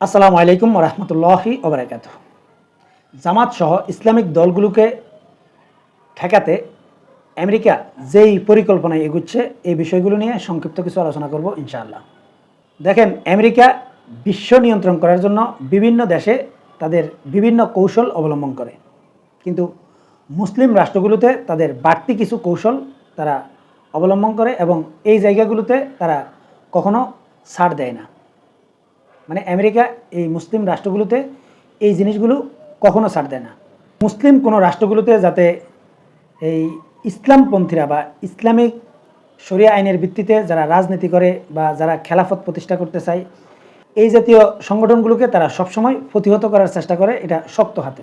আসসালামু আলাইকুম রহমতুল্লাহি ওবরাকাত জামাত সহ ইসলামিক দলগুলোকে ঠেকাতে আমেরিকা যেই পরিকল্পনায় এগুচ্ছে, এই বিষয়গুলো নিয়ে সংক্ষিপ্ত কিছু আলোচনা করব ইনশাআল্লাহ। দেখেন, আমেরিকা বিশ্ব নিয়ন্ত্রণ করার জন্য বিভিন্ন দেশে তাদের বিভিন্ন কৌশল অবলম্বন করে। কিন্তু মুসলিম রাষ্ট্রগুলোতে তাদের বাড়তি কিছু কৌশল তারা অবলম্বন করে এবং এই জায়গাগুলোতে তারা কখনো ছাড় দেয় না। মানে আমেরিকা এই মুসলিম রাষ্ট্রগুলোতে এই জিনিসগুলো কখনো ছাড় দেয় না। মুসলিম কোনো রাষ্ট্রগুলোতে যাতে এই ইসলামপন্থীরা বা ইসলামিক শরিয়া আইনের ভিত্তিতে যারা রাজনীতি করে বা যারা খেলাফত প্রতিষ্ঠা করতে চায়, এই জাতীয় সংগঠনগুলোকে তারা সবসময় প্রতিহত করার চেষ্টা করে, এটা শক্ত হাতে।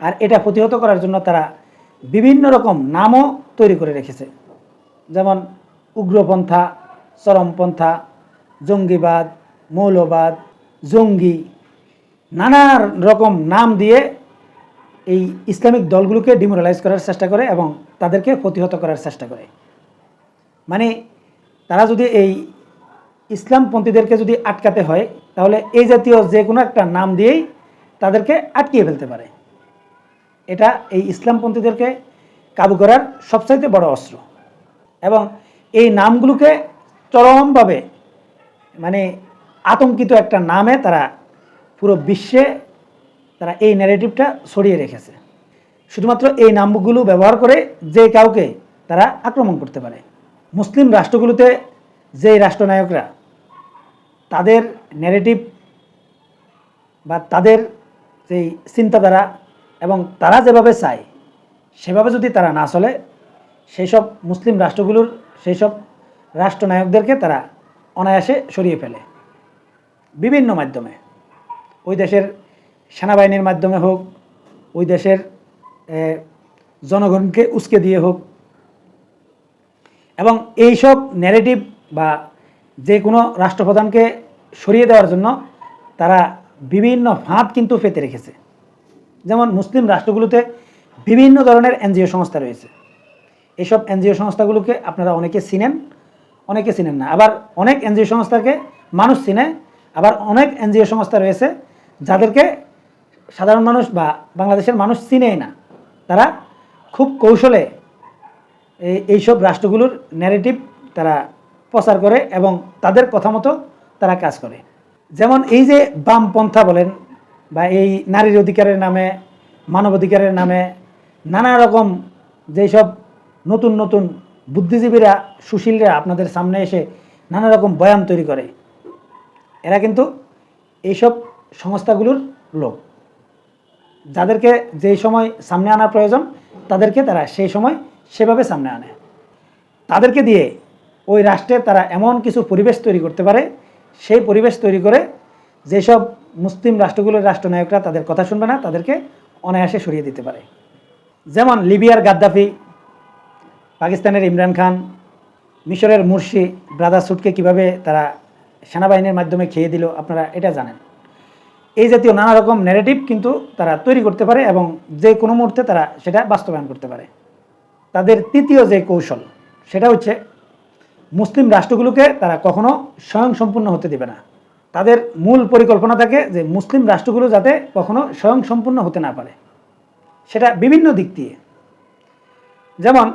আর এটা প্রতিহত করার জন্য তারা বিভিন্ন রকম নামও তৈরি করে রেখেছে। যেমন উগ্রপন্থা, চরমপন্থা, জঙ্গিবাদ, মৌলবাদ জঙ্গি, নানা রকম নাম দিয়ে এই ইসলামিক দলগুলোকে ডিমোরালাইজ করার চেষ্টা করে এবং তাদেরকে প্রতিহত করার চেষ্টা করে। মানে তারা যদি এই ইসলামপন্থীদেরকে যদি আটকাতে হয়, তাহলে এই জাতীয় যে কোনো একটা নাম দিয়েই তাদেরকে আটকিয়ে ফেলতে পারে। এটা এই ইসলামপন্থীদেরকে কাবু করার সবচাইতে বড় অস্ত্র। এবং এই নামগুলোকে চরমভাবে মানে আতঙ্কিত একটা নামে তারা পুরো বিশ্বে তারা এই ন্যারেটিভটা ছড়িয়ে রেখেছে। শুধুমাত্র এই নামগুলো ব্যবহার করে যে কাউকে তারা আক্রমণ করতে পারে। মুসলিম রাষ্ট্রগুলোতে যে রাষ্ট্রনায়করা, তাদের ন্যারেটিভ বা তাদের যেই চিন্তাধারা এবং তারা যেভাবে চায়, সেভাবে যদি তারা না চলে সেই সব মুসলিম রাষ্ট্রগুলোর সেই সব রাষ্ট্রনায়কদেরকে তারা অনায়াসে সরিয়ে ফেলে। বিভিন্ন মাধ্যমে। ওই দেশের সেনাবাহিনীর মাধ্যমে হোক, ওই দেশের জনগণকে উস্কে দিয়ে হোক। এবং এই সব ন্যারেটিভ বা যে কোনো রাষ্ট্রপ্রধানকে সরিয়ে দেওয়ার জন্য তারা বিভিন্ন ফাঁদ কিন্তু পেতে রেখেছে। যেমন মুসলিম রাষ্ট্রগুলোতে বিভিন্ন ধরনের এনজিও সংস্থা রয়েছে। এইসব এনজিও সংস্থাগুলোকে আপনারা অনেকে চিনেন অনেকে চিনেন না। আবার অনেক এনজিও সংস্থাকে মানুষ চিনে আবার অনেক এনজিও সংস্থা রয়েছে যাদেরকে সাধারণ মানুষ বা বাংলাদেশের মানুষ চিনেই না। তারা খুব কৌশলে এই, এইসব রাষ্ট্রগুলোর ন্যারেটিভ তারা প্রচার করে এবং তাদের কথা মতো তারা কাজ করে। যেমন এই যে বামপন্থা বলেন বা এই নারীর অধিকারের নামে মানবাধিকারের নামে, নানা রকম যেসব নতুন নতুন বুদ্ধিজীবীরা, সুশীলরা আপনাদের সামনে এসে নানা রকম বয়ান তৈরি করে। এরা কিন্তু এইসব সংস্থাগুলোর লোক। যাদেরকে যেই সময় সামনে আনার প্রয়োজন, তাদেরকে তারা সেই সময় সেভাবে সামনে আনে। তাদেরকে দিয়ে ওই রাষ্ট্রে তারা এমন কিছু পরিবেশ তৈরি করতে পারে, সেই পরিবেশ তৈরি করে যেসব মুসলিম রাষ্ট্রগুলোর রাষ্ট্রনায়করা তাদের কথা শুনবে না, তাদেরকে অনায়াসে সরিয়ে দিতে পারে। যেমন লিবিয়ার গাদ্দাফি, পাকিস্তানের ইমরান খান, মিশরের মুর্শি ব্রাদার সুটকে কীভাবে তারা সেনাবাহিনীর মাধ্যমে খেয়ে দিল আপনারা এটা জানেন। এই জাতীয় নানা রকম ন্যারেটিভ কিন্তু তারা তৈরি করতে পারে এবং যে কোনো মুহূর্তে তারা সেটা বাস্তবায়ন করতে পারে। তাদের তৃতীয় যে কৌশল, সেটা হচ্ছে মুসলিম রাষ্ট্রগুলোকে তারা কখনো স্বয়ংসম্পূর্ণ হতে দেবে না। তাদের মূল পরিকল্পনা থাকে যে মুসলিম রাষ্ট্রগুলো যাতে কখনো স্বয়ংসম্পূর্ণ হতে না পারে। সেটা বিভিন্ন দিক দিয়ে। যেমন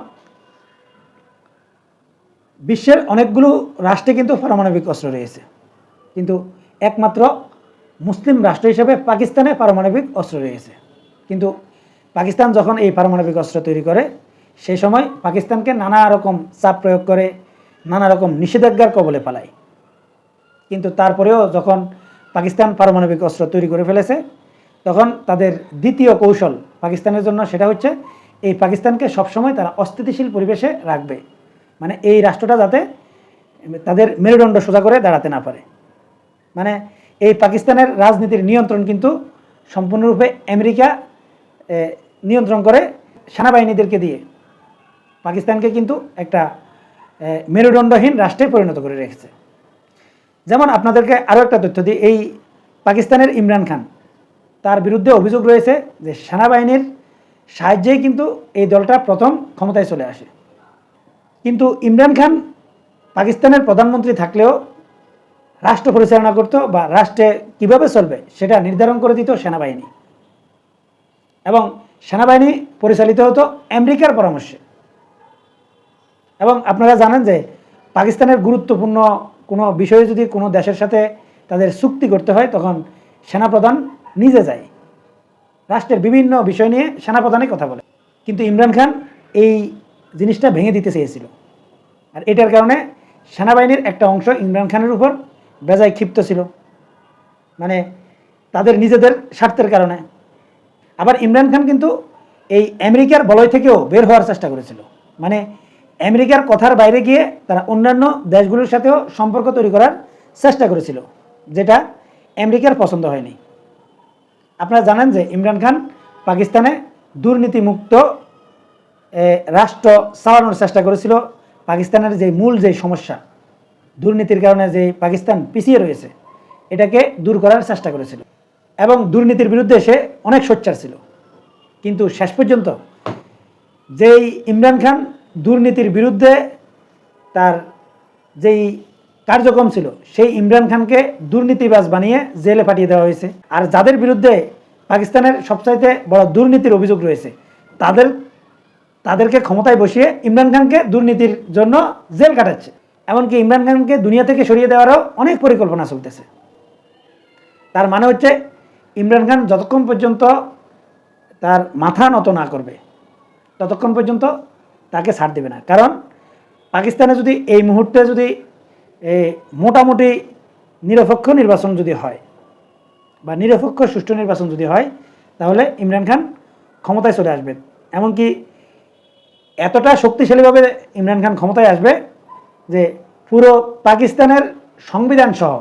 বিশ্বের অনেকগুলো রাষ্ট্রে কিন্তু পারমাণবিক অস্ত্র রয়েছে। কিন্তু একমাত্র মুসলিম রাষ্ট্র হিসেবে পাকিস্তানে পারমাণবিক অস্ত্র রয়েছে। কিন্তু পাকিস্তান যখন এই পারমাণবিক অস্ত্র তৈরি করে সেই সময় পাকিস্তানকে নানা রকম চাপ প্রয়োগ করে, নানা রকম নিষেধাজ্ঞার কবলে পালায় কিন্তু তারপরেও যখন পাকিস্তান পারমাণবিক অস্ত্র তৈরি করে ফেলেছে, তখন তাদের দ্বিতীয় কৌশল পাকিস্তানের জন্য সেটা হচ্ছে, এই পাকিস্তানকে সবসময় তারা অস্থিতিশীল পরিবেশে রাখবে। মানে এই রাষ্ট্রটা যাতে তাদের মেরুদণ্ড সোজা করে দাঁড়াতে না পারে। মানে এই পাকিস্তানের রাজনীতির নিয়ন্ত্রণ কিন্তু সম্পূর্ণরূপে আমেরিকা নিয়ন্ত্রণ করে সেনাবাহিনীদেরকে দিয়ে। পাকিস্তানকে কিন্তু একটা মেরুদণ্ডহীন রাষ্ট্রে পরিণত করে রেখেছে। যেমন আপনাদেরকে আরও একটা তথ্য দিই, এই পাকিস্তানের ইমরান খান, তার বিরুদ্ধে অভিযোগ রয়েছে যে সেনাবাহিনীর সাহায্যেই কিন্তু এই দলটা প্রথম ক্ষমতায় চলে আসে। কিন্তু ইমরান খান পাকিস্তানের প্রধানমন্ত্রী থাকলেও রাষ্ট্র পরিচালনা করতো বা রাষ্ট্রে কীভাবে চলবে সেটা নির্ধারণ করে দিত সেনাবাহিনী। এবং সেনাবাহিনী পরিচালিত হতো আমেরিকার পরামর্শে। এবং আপনারা জানেন যে পাকিস্তানের গুরুত্বপূর্ণ কোনো বিষয়ে যদি কোনো দেশের সাথে তাদের চুক্তি করতে হয়, তখন সেনাপ্রধান নিজে যায়। রাষ্ট্রের বিভিন্ন বিষয় নিয়ে সেনাপ্রধানই কথা বলে। কিন্তু ইমরান খান এই জিনিসটা ভেঙে দিতে চেয়েছিল। আর এটার কারণে সেনাবাহিনীর একটা অংশ ইমরান খানের উপর বেজায় ক্ষিপ্ত ছিল। মানে তাদের নিজেদের স্বার্থের কারণে। আবার ইমরান খান কিন্তু এই আমেরিকার বলয় থেকেও বের হওয়ার চেষ্টা করেছিল। মানে আমেরিকার কথার বাইরে গিয়ে তারা অন্যান্য দেশগুলোর সাথেও সম্পর্ক তৈরি করার চেষ্টা করেছিল, যেটা আমেরিকার পছন্দ হয়নি। আপনারা জানেন যে ইমরান খান পাকিস্তানে দুর্নীতিমুক্ত রাষ্ট্র চালানোর চেষ্টা করেছিল পাকিস্তানের যে মূল যে সমস্যা, দুর্নীতির কারণে যে পাকিস্তান পিছিয়ে রয়েছে, এটাকে দূর করার চেষ্টা করেছিল। এবং দুর্নীতির বিরুদ্ধে সে অনেক সোচ্চার ছিল। কিন্তু শেষ পর্যন্ত যেই ইমরান খান দুর্নীতির বিরুদ্ধে তার যেই কার্যক্রম ছিল, সেই ইমরান খানকে দুর্নীতিবাজ বানিয়ে জেলে পাঠিয়ে দেওয়া হয়েছে। আর যাদের বিরুদ্ধে পাকিস্তানের সবচাইতে বড় দুর্নীতির অভিযোগ রয়েছে, তাদের তাদেরকে ক্ষমতায় বসিয়ে ইমরান খানকে দুর্নীতির জন্য জেল কাটাচ্ছে। এমনকি ইমরান খানকে দুনিয়া থেকে সরিয়ে দেওয়ারও অনেক পরিকল্পনা চলতেছে। তার মানে হচ্ছে, ইমরান খান যতক্ষণ পর্যন্ত তার মাথা নত না করবে, ততক্ষণ পর্যন্ত তাকে ছাড় দেবে না। কারণ, পাকিস্তানে যদি এই মুহূর্তে যদি মোটামুটি নিরপেক্ষ নির্বাচন যদি হয় বা নিরপেক্ষ সুষ্ঠু নির্বাচন যদি হয়, তাহলে ইমরান খান ক্ষমতায় চলে আসবে। এমনকি এতটা শক্তিশালীভাবে ইমরান খান ক্ষমতায় আসবে যে পুরো পাকিস্তানের সংবিধান সহ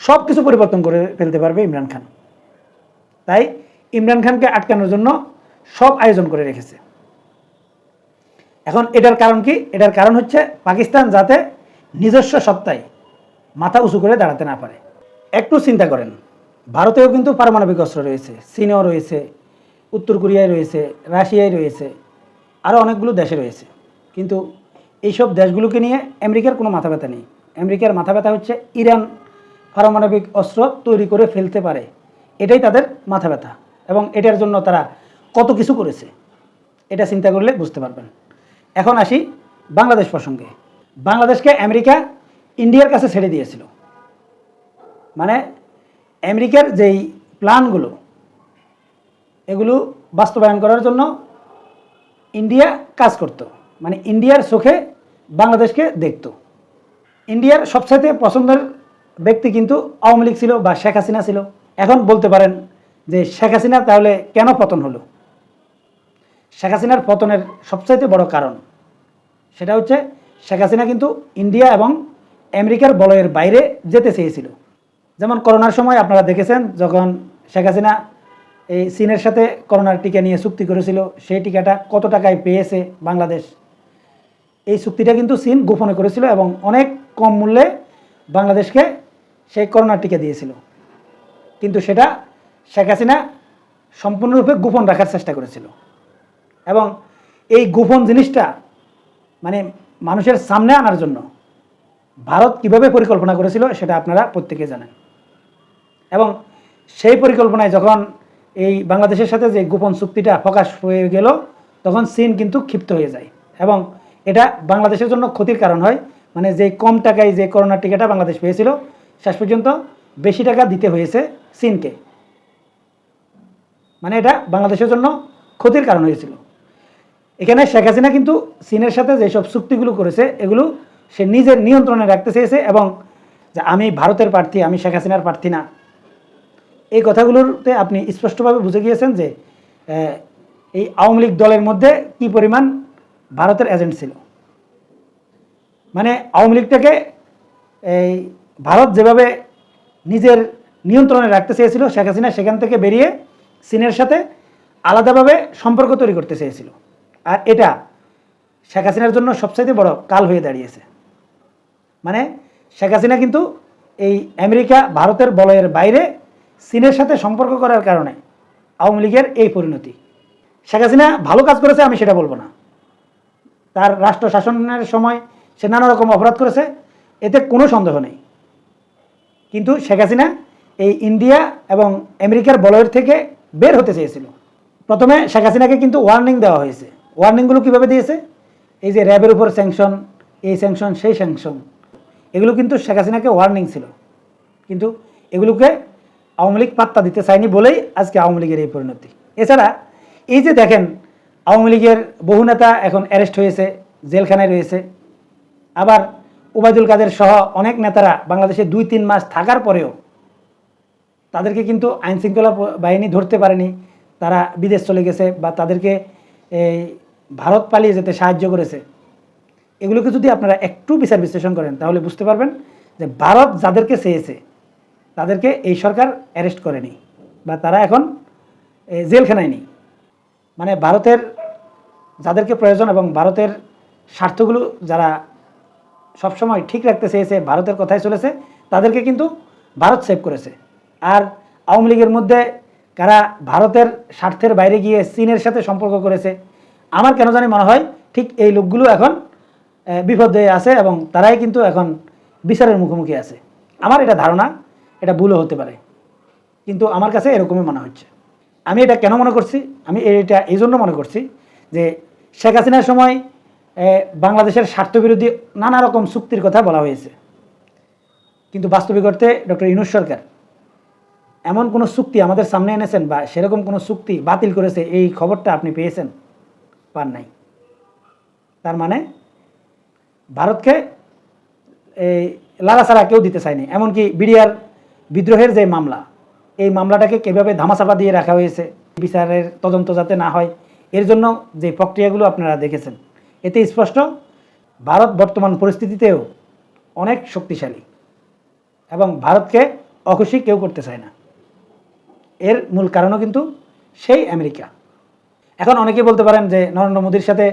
সব কিছু পরিবর্তন করে ফেলতে পারবে ইমরান খান। তাই ইমরান খানকে আটকানোর জন্য সব আয়োজন করে রেখেছে। এখন এটার কারণ কি? এটার কারণ হচ্ছে পাকিস্তান যাতে নিজস্ব সত্তায় মাথা উঁচু করে দাঁড়াতে না পারে। একটু চিন্তা করেন, ভারতেও কিন্তু পারমাণবিক অস্ত্র রয়েছে, চীনেও রয়েছে, উত্তর কোরিয়ায় রয়েছে, রাশিয়ায় রয়েছে আরও অনেকগুলো দেশে রয়েছে। কিন্তু এইসব দেশগুলোকে নিয়ে আমেরিকার কোনো মাথা ব্যথা নেই। আমেরিকার মাথা ব্যথা হচ্ছে ইরান পারমাণবিক অস্ত্র তৈরি করে ফেলতে পারে। এটাই তাদের মাথা ব্যথা এবং এটার জন্য তারা কত কিছু করেছে, এটা চিন্তা করলে বুঝতে পারবেন। এখন আসি বাংলাদেশ প্রসঙ্গে। বাংলাদেশকে আমেরিকা ইন্ডিয়ার কাছে ছেড়ে দিয়েছিল। মানে আমেরিকার যেই প্ল্যানগুলো, এগুলো বাস্তবায়ন করার জন্য ইন্ডিয়া কাজ করত। মানে ইন্ডিয়ার চোখে বাংলাদেশকে দেখত। ইন্ডিয়ার সবচাইতে পছন্দের ব্যক্তি কিন্তু আওয়ামী লীগ ছিল বা শেখ হাসিনা ছিল। এখন বলতে পারেন যে শেখ হাসিনা তাহলে কেন পতন হলো? শেখ হাসিনার পতনের সবচাইতে বড় কারণ সেটা হচ্ছে শেখ হাসিনা কিন্তু ইন্ডিয়া এবং আমেরিকার বলয়ের বাইরে যেতে চেয়েছিল। যেমন করোনার সময় আপনারা দেখেছেন যখন শেখ হাসিনা এই চীনের সাথে করোনার টিকা নিয়ে চুক্তি করেছিল, সেই টিকাটা কত টাকায় পেয়েছে বাংলাদেশ? এই চুক্তিটা কিন্তু চীন গোপনে করেছিল এবং অনেক কম মূল্যে বাংলাদেশকে সেই করোনার টিকা দিয়েছিল। কিন্তু সেটা শেখ হাসিনা সম্পূর্ণরূপে গোপন রাখার চেষ্টা করেছিল। এবং এই গোপন জিনিসটা মানে মানুষের সামনে আনার জন্য ভারত কীভাবে পরিকল্পনা করেছিল সেটা আপনারা প্রত্যেকে জানেন। এবং সেই পরিকল্পনায় যখন এই বাংলাদেশের সাথে যে গোপন চুক্তিটা প্রকাশ হয়ে গেল, তখন চীন কিন্তু ক্ষিপ্ত হয়ে যায়। এবং এটা বাংলাদেশের জন্য ক্ষতির কারণ হয়। মানে যে কম টাকায় যে করোনার টিকাটা বাংলাদেশ পেয়েছিল, শেষ পর্যন্ত বেশি টাকা দিতে হয়েছে চীনকে। মানে এটা বাংলাদেশের জন্য ক্ষতির কারণ হয়েছিল। এখানে শেখ হাসিনা কিন্তু চীনের সাথে যেসব চুক্তিগুলো করেছে, এগুলো সে নিজের নিয়ন্ত্রণে রাখতে চেয়েছে এবং যে আমি ভারতের প্রার্থী, আমি শেখ হাসিনার প্রার্থী না এই কথাগুলোতে আপনি স্পষ্টভাবে বুঝে গিয়েছেন যে এই আওয়ামী লীগ দলের মধ্যে কি পরিমাণ ভারতের এজেন্ট ছিল। মানে আওয়ামী লীগটাকে এই ভারত যেভাবে নিজের নিয়ন্ত্রণে রাখতে চেয়েছিল, শেখ হাসিনা সেখান থেকে বেরিয়ে চীনের সাথে আলাদাভাবে সম্পর্ক তৈরি করতে চেয়েছিল। আর এটা শেখ হাসিনার জন্য সবচাইতে বড় কাল হয়ে দাঁড়িয়েছে। মানে শেখ হাসিনা কিন্তু এই আমেরিকা ভারতের বলয়ের বাইরে চীনের সাথে সম্পর্ক করার কারণে আওয়ামী লীগের এই পরিণতি। শেখ হাসিনা ভালো কাজ করেছে, আমি সেটা বলব না। তার রাষ্ট্র শাসনের সময় সে নানা রকম অপরাধ করেছে, এতে কোনো সন্দেহ নেই। কিন্তু শেখ হাসিনা এই ইন্ডিয়া এবং আমেরিকার বলয়ের থেকে বের হতে চেয়েছিল। প্রথমে শেখ হাসিনাকে কিন্তু ওয়ার্নিং দেওয়া হয়েছে। ওয়ার্নিংগুলো কীভাবে দিয়েছে? এই যে র্যাবের উপর স্যাংশন এই স্যাংশন সেই স্যাংশন এগুলো কিন্তু শেখ হাসিনাকে ওয়ার্নিং ছিল। কিন্তু এগুলোকে আওয়ামী লীগ পাত্তা দিতে চায়নি বলেই আজকে আওয়ামী লীগের এই পরিণতি। এছাড়া এই যে দেখেন, আওয়ামী লীগের বহু নেতা এখন অ্যারেস্ট হয়েছে, জেলখানায় রয়েছে। আবার ওবায়দুল কাদের সহ অনেক নেতারা বাংলাদেশে দুই তিন মাস থাকার পরেও তাদেরকে কিন্তু আইন শৃঙ্খলা বাহিনী ধরতে পারেনি। তারা বিদেশ চলে গেছে বা তাদেরকে এই ভারত পালিয়ে যেতে সাহায্য করেছে। এগুলোকে যদি আপনারা একটু বিচার বিশ্লেষণ করেন, তাহলে বুঝতে পারবেন যে ভারত যাদেরকে চেয়েছে তাদেরকে এই সরকার অ্যারেস্ট করেনি বা তারা এখন জেলখানায় নেই। মানে ভারতের যাদেরকে প্রয়োজন এবং ভারতের স্বার্থগুলো যারা সবসময় ঠিক রাখতে চেয়েছে, ভারতের কথাই চলেছে, তাদেরকে কিন্তু ভারত সেভ করেছে। আর আওয়ামী লীগের মধ্যে কারা ভারতের স্বার্থের বাইরে গিয়ে চীনের সাথে সম্পর্ক করেছে, আমার কেন জানি মনে হয় ঠিক এই লোকগুলো এখন বিপদে আছে এবং তারাই কিন্তু এখন বিচারের মুখোমুখি আছে। আমার এটা ধারণা। এটা ভুলও হতে পারে। কিন্তু আমার কাছে এরকমই মনে হচ্ছে। আমি এটা কেন মনে করছি? আমি এটা এই জন্য মনে করছি যে শেখ হাসিনার সময় বাংলাদেশের স্বার্থবিরোধী নানা রকম চুক্তির কথা বলা হয়েছে। কিন্তু বাস্তবিক অর্থে ডক্টর ইনুস সরকার এমন কোনো চুক্তি আমাদের সামনে এনেছেন বা সেরকম কোনো চুক্তি বাতিল করেছে এই খবরটা আপনি পেয়েছেন? পান নাই। তার মানে ভারতকে এই লাড়াছাড়া কেউ দিতে চায়নি। এমনকি বিডিআর বিদ্রোহের যে মামলা, এই মামলাটাকে কীভাবে ধামাচাপা দিয়ে রাখা হয়েছে, বিচারের তদন্ত যাতে না হয়, এর জন্য যে প্রক্রিয়াগুলো আপনারা দেখেছেন, এতে স্পষ্ট, ভারত বর্তমান পরিস্থিতিতেও অনেক শক্তিশালী এবং ভারতকে অখুশি কেউ করতে চায় না। এর মূল কারণও কিন্তু সেই আমেরিকা। এখন অনেকে বলতে পারেন যে, নরেন্দ্র মোদীর সাথে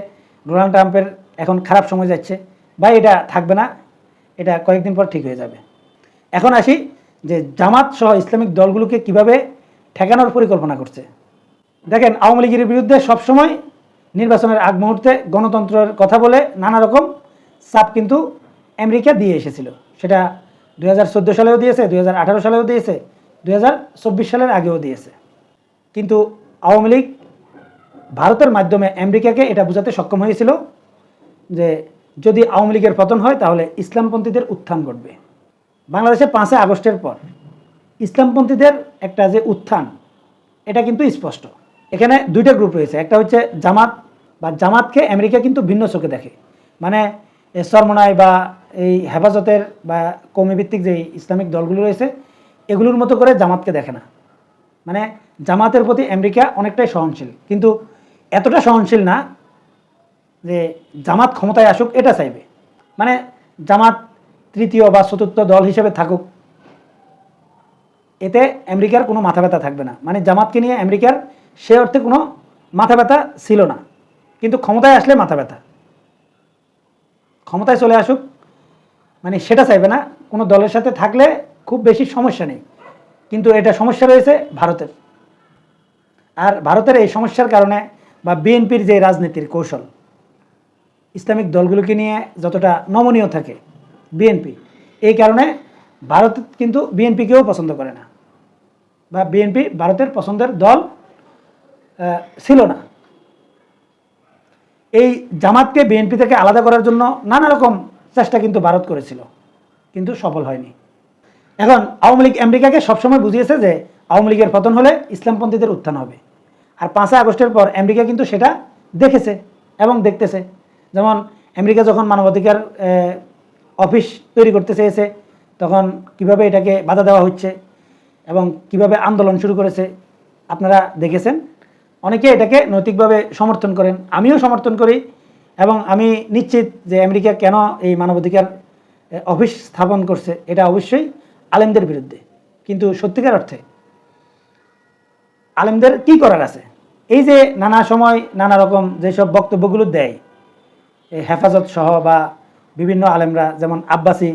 ডোনাল্ড ট্রাম্পের এখন খারাপ সময় যাচ্ছে, বা এটা থাকবে না, এটা কয়েকদিন পর ঠিক হয়ে যাবে। এখন আসি যে জামাত সহ ইসলামিক দলগুলোকে কীভাবে ঠেকানোর পরিকল্পনা করছে। দেখেন, আওয়ামী লীগের বিরুদ্ধে সবসময় নির্বাচনের আগ মুহূর্তে গণতন্ত্রের কথা বলে নানা রকম চাপ কিন্তু আমেরিকা দিয়ে এসেছিল। সেটা দু হাজার চোদ্দ সালেও দিয়েছে, দুই হাজার আঠারো সালেও দিয়েছে দু হাজার চব্বিশ সালের আগেও দিয়েছে। কিন্তু আওয়ামী লীগ ভারতের মাধ্যমে আমেরিকাকে এটা বোঝাতে সক্ষম হয়েছিল যে যদি আওয়ামী লীগের পতন হয়, তাহলে ইসলামপন্থীদের উত্থান ঘটবে। বাংলাদেশে পাঁচই আগস্টের পর ইসলামপন্থীদের একটা যে উত্থান, এটা কিন্তু স্পষ্ট। এখানে দুইটা গ্রুপ রয়েছে, একটা হচ্ছে জামাত, বা জামাতকে আমেরিকা কিন্তু ভিন্ন চোখে দেখে। মানে সরমনায় বা এই হেফাজতের বা কৌমিভিত্তিক যে ইসলামিক দলগুলো রয়েছে, এগুলোর মতো করে জামাতকে দেখে না। মানে জামাতের প্রতি আমেরিকা অনেকটাই সহনশীল। কিন্তু এতটা সহনশীল না যে জামাত ক্ষমতায় আসুক, এটা চাইবে। মানে জামাত তৃতীয় বা চতুর্থ দল হিসেবে থাকুক, এতে আমেরিকার কোনো মাথা ব্যথা থাকবে না। মানে জামাতকে নিয়ে আমেরিকার সে অর্থে কোনো মাথা ব্যথা ছিল না। কিন্তু ক্ষমতায় আসলে মাথা ব্যথা ক্ষমতায় চলে আসুক মানে সেটা চাইবে না। কোনো দলের সাথে থাকলে খুব বেশি সমস্যা নেই। কিন্তু এটা সমস্যা রয়েছে ভারতের। আর ভারতের এই সমস্যার কারণে বা বিএনপির যে রাজনীতির কৌশল, ইসলামিক দলগুলোকে নিয়ে যতটা নমনীয় থাকে বিএনপি। এই কারণে ভারত কিন্তু বিএনপিকেও পছন্দ করে না। বা বিএনপি ভারতের পছন্দের দল ছিল না। এই জামাতকে বিএনপি থেকে আলাদা করার জন্য নানা রকম চেষ্টা কিন্তু ভারত করেছিল, কিন্তু সফল হয়নি। এখন আওয়ামী লীগ আমেরিকাকে সবসময় বুঝিয়েছে যে আওয়ামী লীগের পতন হলে ইসলামপন্থীদের উত্থান হবে। আর পাঁচই আগস্টের পর আমেরিকা কিন্তু সেটা দেখেছে এবং দেখতেছে। যেমন আমেরিকা যখন মানবাধিকার অফিস তৈরি করতে চেয়েছে, তখন কীভাবে এটাকে বাধা দেওয়া হচ্ছে এবং কীভাবে আন্দোলন শুরু করেছে, আপনারা দেখেছেন। অনেকে এটাকে নৈতিকভাবে সমর্থন করেন, আমিও সমর্থন করি এবং আমি নিশ্চিত যে আমেরিকা কেন এই মানবাধিকার অফিস স্থাপন করছে, এটা অবশ্যই আলেমদের বিরুদ্ধে। কিন্তু সত্যিকার অর্থে আলেমদের কি করার আছে? এই যে নানা সময় নানা রকম যেসব বক্তব্যগুলো দেয় হেফাজত সহ বা বিভিন্ন আলেমরা, যেমন আব্বাসি,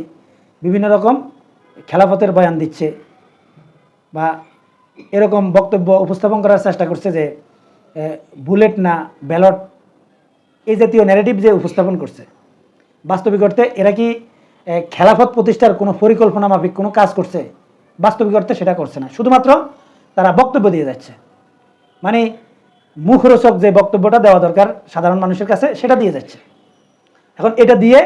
বিভিন্ন রকম খেলাফতের বয়ান দিচ্ছে বা এরকম বক্তব্য উপস্থাপন করার চেষ্টা করছে যে বুলেট না ব্যালট, এই জাতীয় ন্যারেটিভ যে উপস্থাপন করছে। বাস্তবিক অর্থে এরা কি খেলাফত প্রতিষ্ঠার কোনো পরিকল্পনা মাফিক কোনো কাজ করছে? বাস্তবিক অর্থে সেটা করছে না। শুধুমাত্র তারা বক্তব্য দিয়ে যাচ্ছে। মানে মুখরোচক যে বক্তব্যটা দেওয়া দরকার সাধারণ মানুষের কাছে, সেটা দিয়ে যাচ্ছে। এখন এটা দিয়ে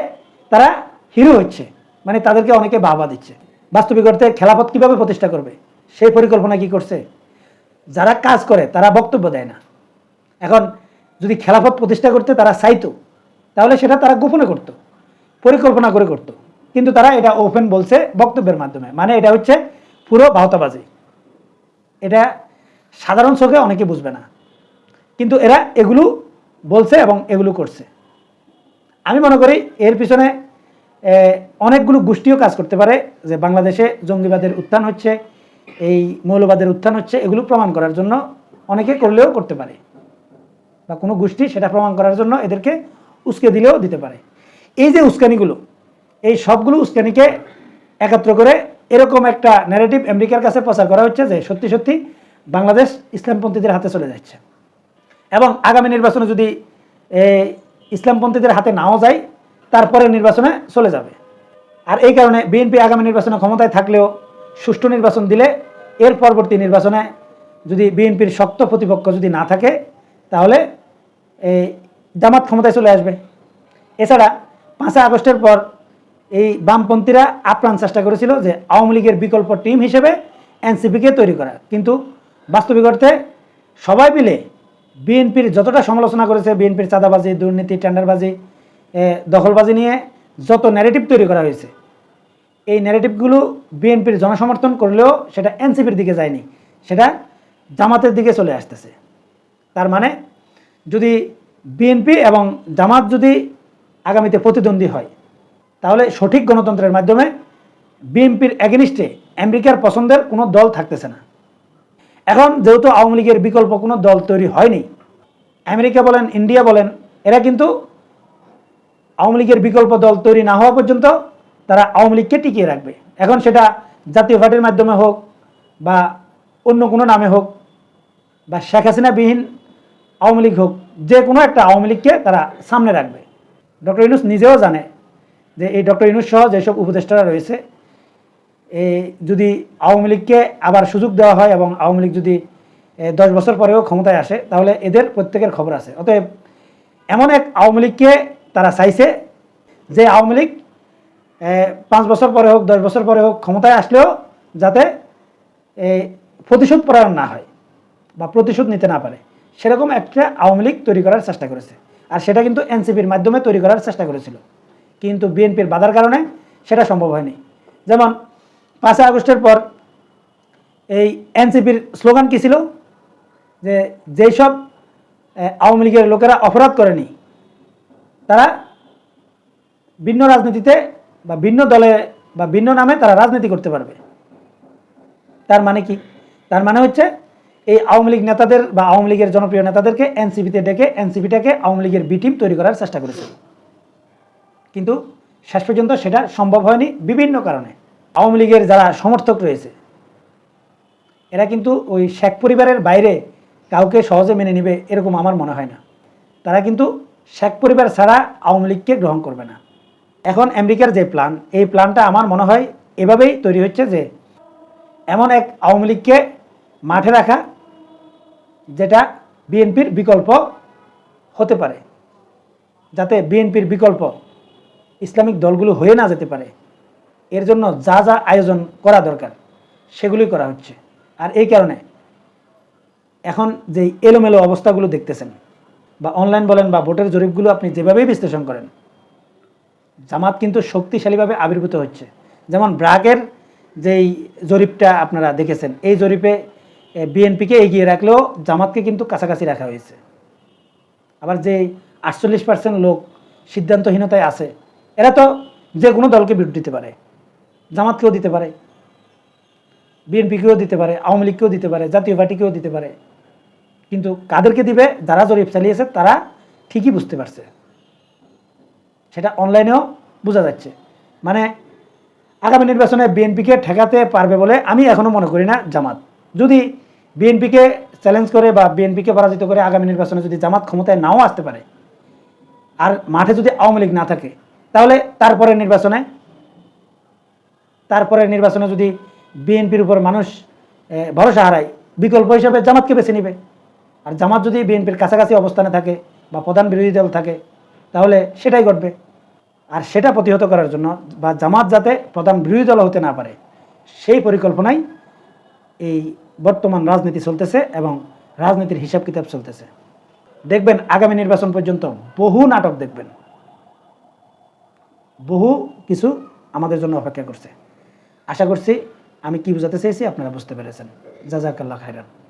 তারা হিরো হচ্ছে মানে তাদেরকে অনেকে বাহবা দিচ্ছে। বাস্তবিক অর্থে খেলাফত কীভাবে প্রতিষ্ঠা করবে? সেই পরিকল্পনা কি করছে? যারা কাজ করে, তারা বক্তব্য দেয় না। এখন যদি খেলাফত প্রতিষ্ঠা করতে তারা চাইতো, তাহলে সেটা তারা গোপনে করত, পরিকল্পনা করে করত। কিন্তু তারা এটা ওপেন বলছে বক্তব্যের মাধ্যমে। মানে এটা হচ্ছে পুরো বাহতাবাজি। এটা সাধারণ চোখে অনেকে বুঝবে না। কিন্তু এরা এগুলো বলছে এবং এগুলো করছে। আমি মনে করি এর পিছনে অনেকগুলো গোষ্ঠীও কাজ করতে পারে যে বাংলাদেশে জঙ্গিবাদের উত্থান হচ্ছে, এই মৌলবাদের উত্থান হচ্ছে, এগুলো প্রমাণ করার জন্য অনেকে করলেও করতে পারে। বা কোনো গোষ্ঠী সেটা প্রমাণ করার জন্য এদেরকে উস্কে দিলেও দিতে পারে। এই যে উস্কানিগুলো, এই সবগুলো উস্কানিকে একত্র করে এরকম একটা ন্যারেটিভ আমেরিকার কাছে প্রচার করা হচ্ছে যে সত্যি সত্যি বাংলাদেশ ইসলামপন্থীদের হাতে চলে যাচ্ছে। এবং আগামী নির্বাচনে যদি ইসলামপন্থীদের হাতে নাও যায়, তারপরে নির্বাচনে চলে যাবে। আর এই কারণে বিএনপি আগামী নির্বাচনে ক্ষমতায় থাকলেও সুষ্ঠু নির্বাচন দিলে এর পরবর্তী নির্বাচনে যদি বিএনপির শক্ত প্রতিপক্ষ যদি না থাকে, তাহলে এই জামাত ক্ষমতায় চলে আসবে। এছাড়া পাঁচই আগস্টের পর এই বামপন্থীরা আপ্রাণ চেষ্টা করেছিল যে আওয়ামী লীগের বিকল্প টিম হিসেবে এনসিপিকে তৈরি করা। কিন্তু বাস্তবিক অর্থে সবাই মিলে বিএনপির যতটা সমালোচনা করেছে, বিএনপির চাঁদাবাজি, দুর্নীতি, টেন্ডারবাজি দখলবাজি নিয়ে যত ন্যারেটিভ তৈরি করা হয়েছে, এই ন্যারেটিভগুলো বিএনপির জনসমর্থন করলেও সেটা এনসিপির দিকে যায়নি, সেটা জামাতের দিকে চলে আসতেছে। তার মানে যদি বিএনপি এবং জামাত যদি আগামীতে প্রতিদ্বন্দ্বী হয়, তাহলে সঠিক গণতন্ত্রের মাধ্যমে বিএনপির অ্যাগেনিস্টে আমেরিকার পছন্দের কোনো দল থাকতেছে না। এখন যেহেতু আওয়ামী লীগের বিকল্প কোনো দল তৈরি হয়নি, আমেরিকা বলেন, ইন্ডিয়া বলেন, এরা কিন্তু আওয়ামী লীগের বিকল্প দল তৈরি না হওয়া পর্যন্ত তারা আওয়ামী লীগকে টিকিয়ে রাখবে। এখন সেটা জাতীয় পার্টির মাধ্যমে হোক বা অন্য কোনো নামে হোক বা শেখ হাসিনা বিহীন আওয়ামী লীগ হোক, যে কোনো একটা আওয়ামী লীগকে তারা সামনে রাখবে। ডক্টর ইউনুস নিজেও জানে যে এই ডক্টর ইউনুস সহ যেসব উপদেষ্টারা রয়েছে যদি আওয়ামী লীগকে আবার সুযোগ দেওয়া হয় এবং আওয়ামী লীগ যদি দশ বছর পরেও ক্ষমতায় আসে, তাহলে এদের প্রত্যেকের খবর আছে। অতএব, এমন এক আওয়ামী লীগকে তারা চাইছে যে আওয়ামী লীগ পাঁচ বছর পরে হোক, দশ বছর পরে হোক ক্ষমতায় আসলেও যাতে প্রতিশোধ পরায়ণ না হয় বা প্রতিশোধ নিতে না পারে। সেরকম একটা আওয়ামী লীগ তৈরি করার চেষ্টা করেছে। আর সেটা কিন্তু এনসিপির মাধ্যমে তৈরি করার চেষ্টা করেছিল। কিন্তু বিএনপির বাধার কারণে সেটা সম্ভব হয়নি। যেমন পাঁচই আগস্টের পর এই এনসিপির স্লোগান কী ছিল? যে যেই সব আওয়ামী লীগের লোকেরা অপরাধ করেনি, তারা ভিন্ন রাজনীতিতে বা ভিন্ন দলে বা ভিন্ন নামে তারা রাজনীতি করতে পারবে। তার মানে কি? তার মানে হচ্ছে এই আওয়ামী লীগ নেতাদের বা আওয়ামী লীগের জনপ্রিয় নেতাদেরকে এনসিপিতে ডেকে এনসিপিটাকে আওয়ামী লীগের বি টিম তৈরি করার চেষ্টা করেছিল কিন্তু শেষ পর্যন্ত সেটা সম্ভব হয়নি বিভিন্ন কারণে। আওয়ামী লীগের যারা সমর্থক রয়েছে, এরা কিন্তু ওই শেখ পরিবারের বাইরে কাউকে সহজে মেনে নেবে এরকম আমার মনে হয় না। তারা কিন্তু শেখ পরিবার ছাড়া আওয়ামী লীগকে গ্রহণ করবে না। এখন আমেরিকার যে প্ল্যান, এই প্ল্যানটা আমার মনে হয় এভাবেই তৈরি হচ্ছে যে, এমন এক আওয়ামী লীগকে মাঠে রাখা যেটা বিএনপির বিকল্প হতে পারে, যাতে বিএনপির বিকল্প ইসলামিক দলগুলো হয়ে না যেতে পারে। এর জন্য যা যা আয়োজন করা দরকার, সেগুলোই করা হচ্ছে। আর এই কারণে এখন যে এলোমেলো অবস্থাগুলো দেখতেছেন, বা অনলাইন বলেন বা ভোটের জরিপগুলো আপনি যেভাবেই বিশ্লেষণ করেন, জামাত কিন্তু শক্তিশালীভাবে আবির্ভূত হচ্ছে। যেমন ব্রাকের যেই জরিপটা আপনারা দেখেছেন, এই জরিপে বিএনপিকে এগিয়ে রাখলেও জামাতকে কিন্তু কাছাকাছি রাখা হয়েছে। আবার যে আটচল্লিশ পার্সেন্ট লোক সিদ্ধান্তহীনতায় আছে, এরা তো যে কোনো দলকে বিরোধ দিতে পারে। জামাতকেও দিতে পারে, বিএনপিকেও দিতে পারে, আওয়ামী লীগকেও দিতে পারে, জাতীয় পার্টিকেও দিতে পারে। কিন্তু কাদেরকে দিবে, যারা জরিপ চালিয়েছে, তারা ঠিকই বুঝতে পারছে। সেটা অনলাইনেও বোঝা যাচ্ছে। মানে আগামী নির্বাচনে বিএনপিকে ঠেকাতে পারবে বলে আমি এখনও মনে করি না জামাত। যদি বিএনপিকে চ্যালেঞ্জ করে বা বিএনপিকে পরাজিত করে আগামী নির্বাচনে যদি জামাত ক্ষমতায় নাও আসতে পারে, আর মাঠে যদি আওয়ামী লীগ না থাকে, তাহলে তারপরে নির্বাচনে তারপরে নির্বাচনে যদি বিএনপির উপর মানুষ ভরসা হারায়, বিকল্প হিসাবে জামাতকে বেছে নিবে। আর জামাত যদি বিএনপির কাছাকাছি অবস্থানে থাকে বা প্রধান বিরোধী দল থাকে, তাহলে সেটাই ঘটবে। আর সেটা প্রতিহত করার জন্য বা জামাত যাতে প্রধান বিরোধী দল হতে না পারে, সেই পরিকল্পনায় এই বর্তমান রাজনীতি চলতেছে এবং রাজনীতির হিসাব কিতাব চলতেছে। দেখবেন আগামী নির্বাচন পর্যন্ত বহু নাটক দেখবেন। বহু কিছু আমাদের জন্য অপেক্ষা করছে। আশা করছি আমি কি বোঝাতে চেয়েছি আপনারা বুঝতে পেরেছেন। জাজাকাল্লাহ খাইরান